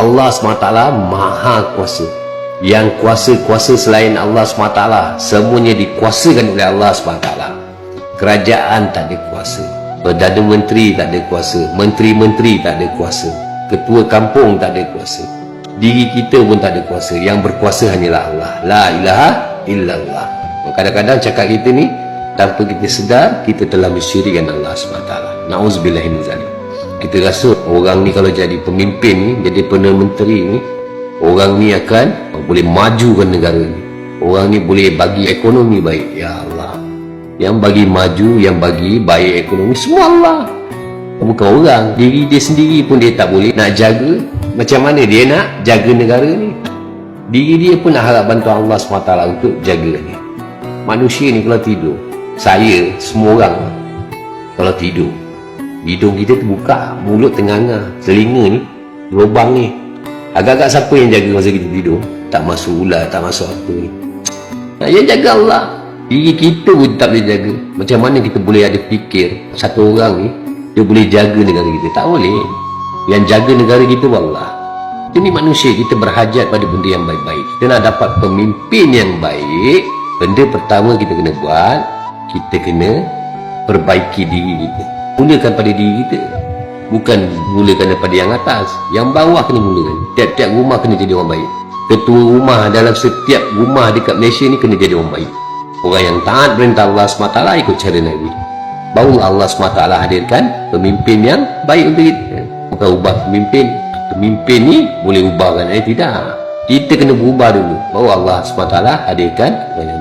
Allah SWT maha kuasa. Yang kuasa-kuasa selain Allah SWT semuanya dikuasakan oleh Allah SWT. Kerajaan tak ada kuasa Perdana Menteri tak ada kuasa Menteri-menteri tak ada kuasa Ketua kampung tak ada kuasa Diri kita pun tak ada kuasa. Yang berkuasa hanyalah Allah. La ilaha illallah. Kadang-kadang cakap kita ni Tanpa kita sedar Kita telah mensyirikan Allah SWT. Na'uzubillahimuzalim Kita rasa orang ni kalau jadi pemimpin ni Jadi Perdana Menteri ni Orang ni akan Boleh majukan negara ni. Orang ni boleh bagi ekonomi baik. Ya Allah. Yang bagi maju, yang bagi baik ekonomi semua Allah. Bukan orang. Diri dia sendiri pun dia tak boleh nak jaga macam mana dia nak jaga negara ni. Diri dia pun nak harap bantuan Allah SWT untuk jaga ni manusia ni kalau tidur saya, semua orang kalau tidur hidung kita terbuka mulut tengah-tengah telinga ni lubang ni. Agak-agak siapa yang jaga masa kita tidur? Tak masuk ular, tak masuk apa ni. Nah, yang jaga Allah. Diri kita pun tak boleh jaga. Macam mana kita boleh ada fikir satu orang ni dia boleh jaga negara kita? Tak boleh. Yang jaga negara kita Allah. Ini manusia kita berhajat pada benda yang baik-baik. Kita nak dapat pemimpin yang baik benda pertama kita kena buat kita kena perbaiki diri kita mulakan pada diri kita bukan mulakan daripada yang atas yang bawah kena mulakan tiap-tiap rumah kena jadi orang baik ketua rumah dalam setiap rumah dekat Malaysia ni kena jadi orang baik Orang yang taat perintah Allah SWT ikut cara Nabi. Baru Allah SWT hadirkan pemimpin yang baik untuk kita. Bukan ubah pemimpin. Pemimpin ni boleh ubahkan. Eh tidak. Kita kena berubah dulu. Baru Allah SWT hadirkan yang